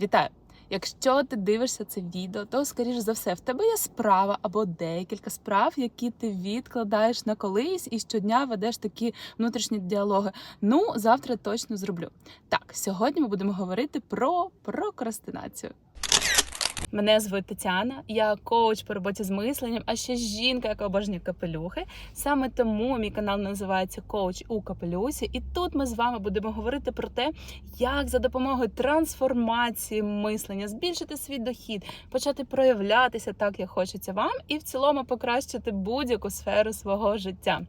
Вітаю! Якщо ти дивишся це відео, то скоріш за все в тебе є справа або декілька справ, які ти відкладаєш на колись і щодня ведеш такі внутрішні діалоги. Ну, завтра точно зроблю. Так, сьогодні ми будемо говорити про прокрастинацію. Мене звуть Тетяна, я коуч по роботі з мисленням, а ще жінка, яка обожнює капелюхи. Саме тому мій канал називається Коуч у капелюсі. І тут ми з вами будемо говорити про те, як за допомогою трансформації мислення збільшити свій дохід, почати проявлятися так, як хочеться вам, і в цілому покращити будь-яку сферу свого життя.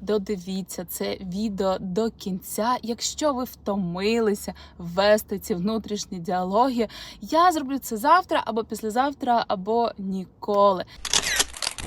Додивіться це відео до кінця. Якщо ви втомилися вести ці внутрішні діалоги, я зроблю це завтра або післязавтра, або ніколи.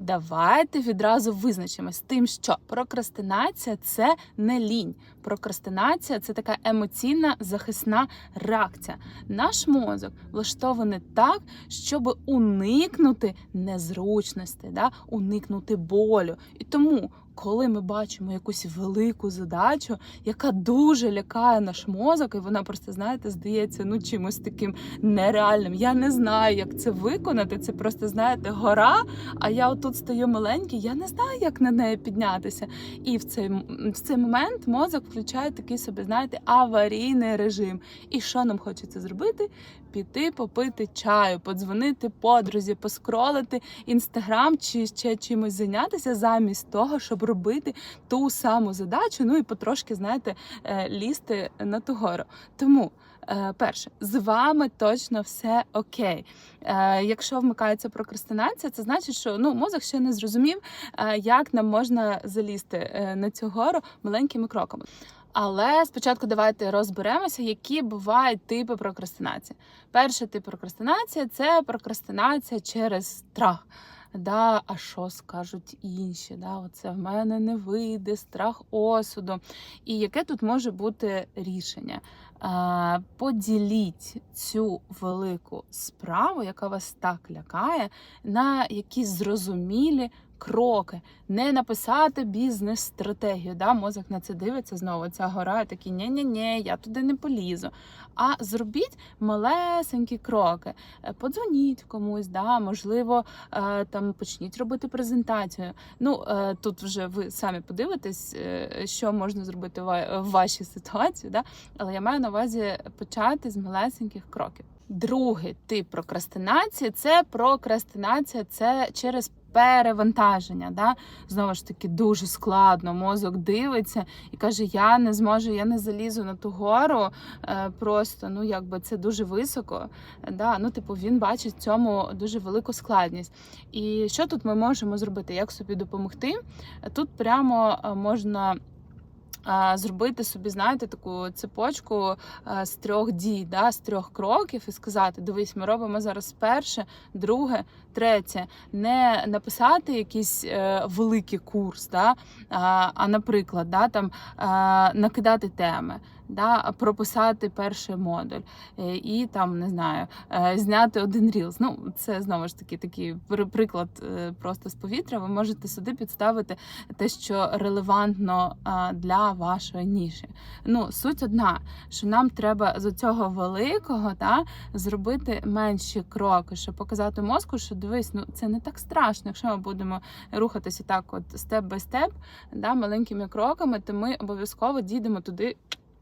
Давайте відразу визначимось тим, що прокрастинація це не лінь. Прокрастинація це така емоційна захисна реакція. Наш мозок влаштований так, щоб уникнути незручності, да? уникнути болю. І тому, коли ми бачимо якусь велику задачу, яка дуже лякає наш мозок, і вона просто, знаєте, здається, ну чимось таким нереальним. Я не знаю, як це виконати. Це просто, знаєте, гора. А я отут стою маленький, я не знаю, як на неї піднятися. І в цей, в цей момент мозок включає такий собі, знаєте, аварійний режим. І що нам хочеться зробити? Піти попити чаю, подзвонити подрузі, поскролити інстаграм чи ще чимось зайнятися замість того, щоб робити ту саму задачу. Ну і потрошки, знаєте, е, лізти на ту гору. Тому. е, Перше, з вами точно все окей. Е, якщо вмикається прокрастинація, це значить, що ну мозок ще не зрозумів, як нам можна залізти на цю гору маленькими кроками. Але спочатку давайте розберемося, які бувають типи прокрастинації. Перший тип прокрастинації це прокрастинація через страх. Да, а що скажуть інші? Да, Оце в мене не вийде, страх осуду. І яке тут може бути рішення? Поділіть цю велику справу, яка вас так лякає, на якісь зрозумілі кроки. Не написати бізнес-стратегію. Да? Мозок на це дивиться знову. Ця гора і такий ні-ні-ні, я туди не полізу. А зробіть малесенькі кроки. Е, Подзвоніть комусь, да? можливо, е, там почніть робити презентацію. Ну е, тут вже ви самі подивитесь, що можна зробити в вашій ситуації. Да? Але я маю на увазі почати з малесеньких кроків. Другий тип прокрастинації це прокрастинація це через перевантаження. Да? Знову ж таки, дуже складно. Мозок дивиться і каже: Я не зможу, я не залізу на ту гору. Е, просто ну якби це дуже високо. Да? Ну, типу, він бачить в цьому дуже велику складність. І що тут ми можемо зробити? Як собі допомогти? Тут прямо е, можна. Зробити собі, знаєте, таку цепочку з трьох дій, да, з трьох кроків, і сказати: дивись, ми робимо зараз перше, друге, третє. Не написати якийсь е, великий курс, да, а, наприклад, да, там накидати теми. Да, прописати перший модуль е, і там не знаю, е, зняти один рілз. Ну це знову ж таки такий приклад е, просто з повітря. Ви можете сюди підставити те, що релевантно для вашої ніші. Ну суть одна, що нам треба з цього великого та зробити менші кроки, щоб показати мозку, що дивись, ну це не так страшно. Якщо ми будемо рухатися так, от степ бай степ, да, маленькими кроками, то ми обов'язково дійдемо туди.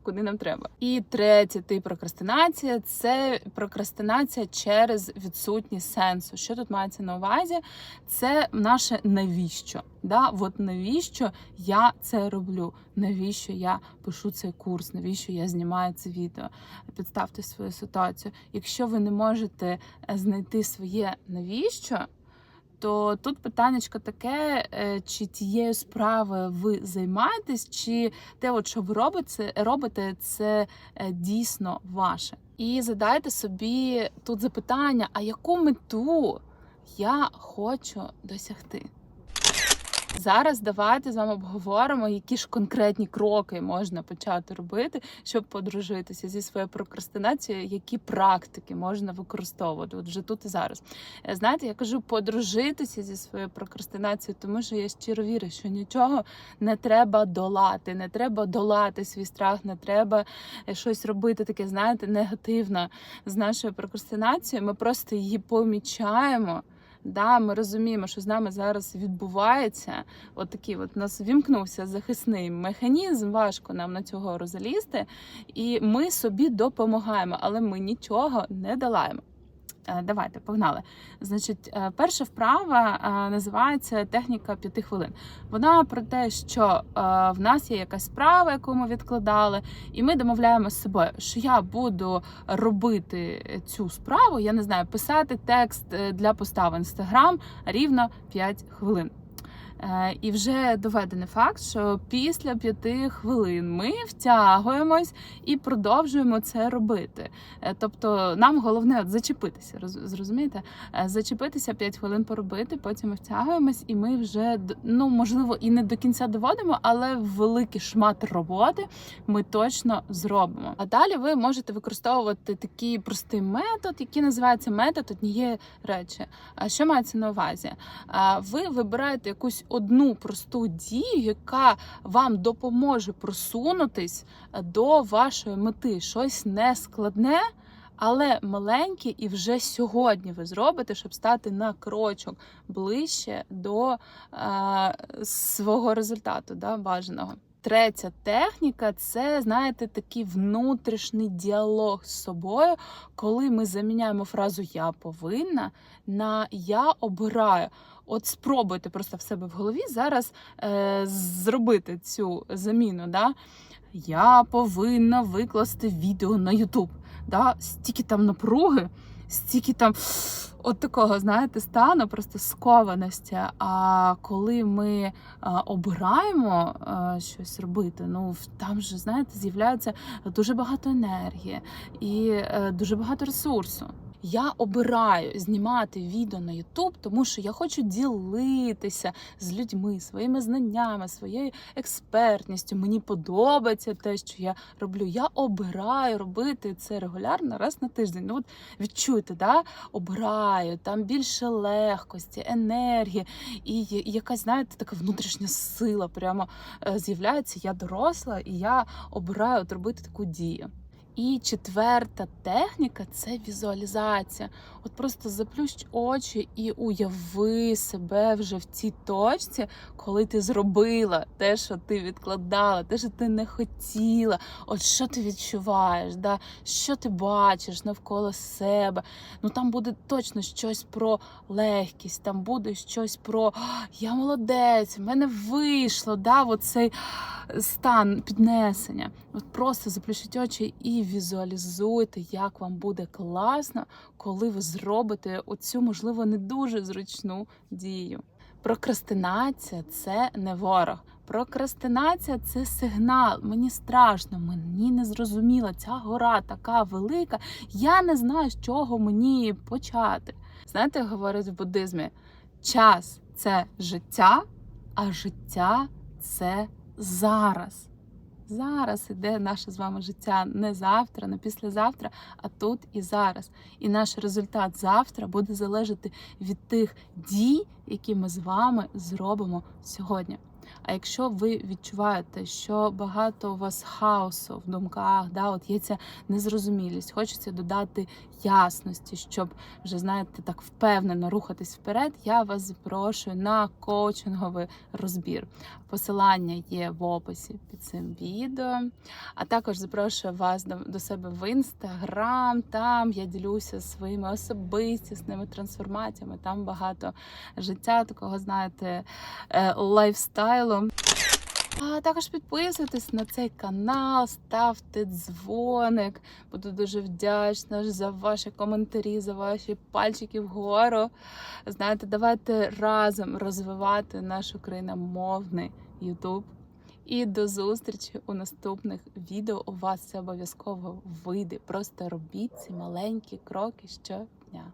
Куди нам треба, і третій тип прокрастинація це прокрастинація через відсутність сенсу. Що тут мається на увазі? Це наше навіщо? Да, от навіщо я це роблю? Навіщо я пишу цей курс? Навіщо я знімаю це відео? Підставте свою ситуацію. Якщо ви не можете е, знайти своє навіщо, то тут питаннячко таке, е, чи тією справою ви займаєтесь, чи те, от, що ви робите, робите, це е, дійсно ваше. І задайте собі тут запитання: а яку мету я хочу досягти? Зараз давайте з вами обговоримо, які ж конкретні кроки можна почати робити, щоб подружитися зі своєю прокрастинацією, які практики можна використовувати от вже тут і зараз. Е, Знаєте, я кажу подружитися зі своєю прокрастинацією, тому що я щиро вірю, що нічого не треба долати, не треба долати свій страх, не треба е, щось робити таке, знаєте, негативно з нашою прокрастинацією. Ми просто її помічаємо. Да, ми розуміємо, що з нами зараз відбувається. От такий от нас вімкнувся захисний механізм. Важко нам на цього розлізти, і ми собі допомагаємо, але ми нічого не долаємо. Е, Давайте, погнали. Значить, е, перша вправа е, називається техніка п'яти хвилин. Вона про те, що в нас є якась справа, яку ми відкладали, і ми домовляємо з собою, що я буду робити цю справу. Я не знаю, писати текст для поста в інстаграм рівно 5 хвилин. Е, І вже доведений факт, що після п'яти хвилин ми втягуємось і продовжуємо це робити. Е, Тобто нам головне от зачепитися, роз- зрозумієте? Е, Зачепитися 5 хвилин поробити, потім ми втягуємось, і ми вже ну можливо і не до кінця доводимо, але великий шмат роботи ми точно зробимо. А далі ви можете використовувати такий простий метод, який називається метод однієї речі. А що мається на увазі? Ви вибираєте якусь одну просту дію, яка вам допоможе просунутись до вашої мети. Щось нескладне, але маленьке, і вже сьогодні ви зробите, щоб стати на крочок ближче до е, свого результату, да, бажаного. Третя техніка це, знаєте, такий внутрішній діалог з собою, коли ми заміняємо фразу Я повинна на Я обираю. От спробуйте просто в себе в голові зараз е, зробити цю заміну. Да? Я повинна викласти відео на Ютуб. Да? Стільки там напруги, стільки там от такого, знаєте, стану, просто скованості. А коли ми а, обираємо а, щось робити, ну там же, знаєте, з'являється дуже багато енергії і е, дуже багато ресурсу. Я обираю знімати відео на YouTube, тому що я хочу ділитися з людьми своїми знаннями, своєю експертністю. Мені подобається те, що я роблю. Я обираю робити це регулярно раз на тиждень. Ну от відчуйте, да? обираю там більше легкості, енергії і якась, знаєте, така внутрішня сила прямо е, з'являється. Я доросла і я обираю от робити таку дію. І четверта техніка це візуалізація. От просто заплющ очі і уяви себе вже в цій точці, коли ти зробила те, що ти відкладала, те, що ти не хотіла. От що ти відчуваєш, да? що ти бачиш навколо себе. Ну там буде точно щось про легкість, там буде щось про я молодець, в мене вийшло. Да? От цей стан піднесення. От просто заплющіть очі і візуалізуйте, як вам буде класно, коли ви зробите оцю, можливо, не дуже зручну дію. Прокрастинація це не ворог. Прокрастинація це сигнал. Мені страшно, мені не зрозуміло. Ця гора така велика. Я не знаю, з чого мені почати. Знаєте, говорять в буддизмі: час це життя, а життя це зараз. Зараз іде наше з вами життя не завтра, не післязавтра, а тут і зараз. І наш результат завтра буде залежати від тих дій, які ми з вами зробимо сьогодні. А якщо ви відчуваєте, що багато у вас хаосу в думках, да, от є ця незрозумілість, хочеться додати ясності, щоб вже знаєте так впевнено рухатись вперед, я вас запрошую на коучинговий розбір. Посилання є в описі під цим відео. А також запрошую вас до, себе в інстаграм. Там я ділюся своїми особистісними трансформаціями. Там багато життя, такого, знаєте, е, лайфстайлу. А також підписуйтесь на цей канал, ставте дзвоник. Буду дуже вдячна за ваші коментарі, за ваші пальчики вгору. Знаєте, давайте разом розвивати наш україномовний YouTube. І до зустрічі у наступних відео. У вас це обов'язково вийде. Просто робіть ці маленькі кроки щодня.